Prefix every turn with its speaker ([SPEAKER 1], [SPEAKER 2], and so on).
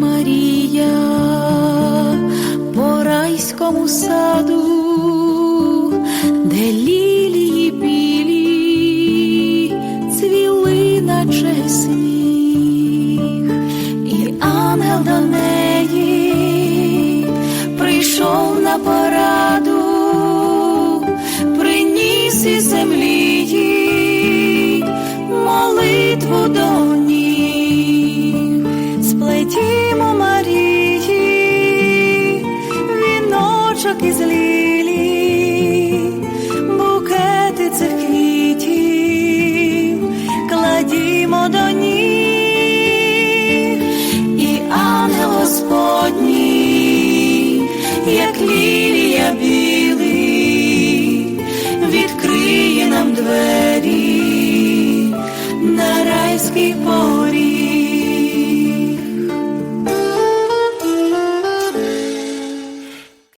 [SPEAKER 1] Марія по райському саду, де лілії білі цвіли, наче сніг, і ангел до неї прийшов на пораду, приніс із землі молитву до віночок із лілій, букети цих квітів, кладімо до ніг, і ангел Господній, як лілія білий, відкриє нам двері на райський пол.